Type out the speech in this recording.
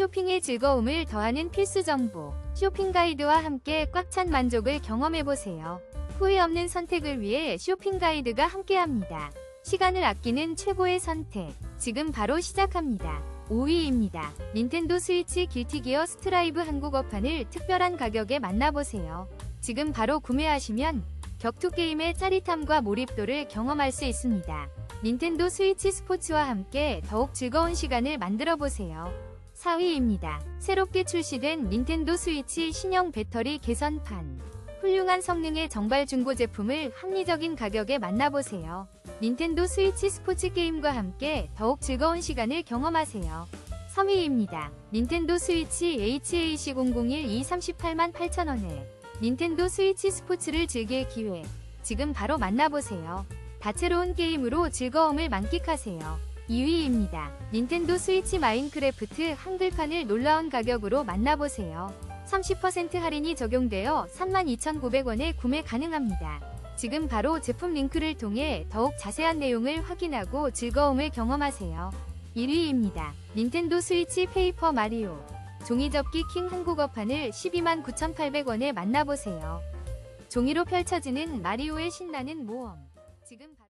쇼핑의 즐거움을 더하는 필수 정보. 쇼핑 가이드와 함께 꽉 찬 만족을 경험해보세요. 후회 없는 선택을 위해 쇼핑 가이드가 함께합니다. 시간을 아끼는 최고의 선택. 지금 바로 시작합니다. 5위입니다. 닌텐도 스위치 길티기어 스트라이브 한국어판을 특별한 가격에 만나보세요. 지금 바로 구매하시면 격투 게임의 짜릿함과 몰입도를 경험할 수 있습니다. 닌텐도 스위치 스포츠와 함께 더욱 즐거운 시간을 만들어 보세요. 4위입니다. 새롭게 출시된 닌텐도 스위치 신형 배터리 개선판. 훌륭한 성능의 정발 중고 제품을 합리적인 가격에 만나보세요. 닌텐도 스위치 스포츠 게임과 함께 더욱 즐거운 시간을 경험하세요. 3위입니다. 닌텐도 스위치 HAC001 238만 8천원에 닌텐도 스위치 스포츠를 즐길 기회. 지금 바로 만나보세요. 다채로운 게임으로 즐거움을 만끽하세요. 2위입니다. 닌텐도 스위치 마인크래프트 한글판을 놀라운 가격으로 만나보세요. 30% 할인이 적용되어 32,900원에 구매 가능합니다. 지금 바로 제품 링크를 통해 더욱 자세한 내용을 확인하고 즐거움을 경험하세요. 1위입니다. 닌텐도 스위치 페이퍼 마리오 종이접기 킹 한국어판을 129,800원에 만나보세요. 종이로 펼쳐지는 마리오의 신나는 모험. 지금 바...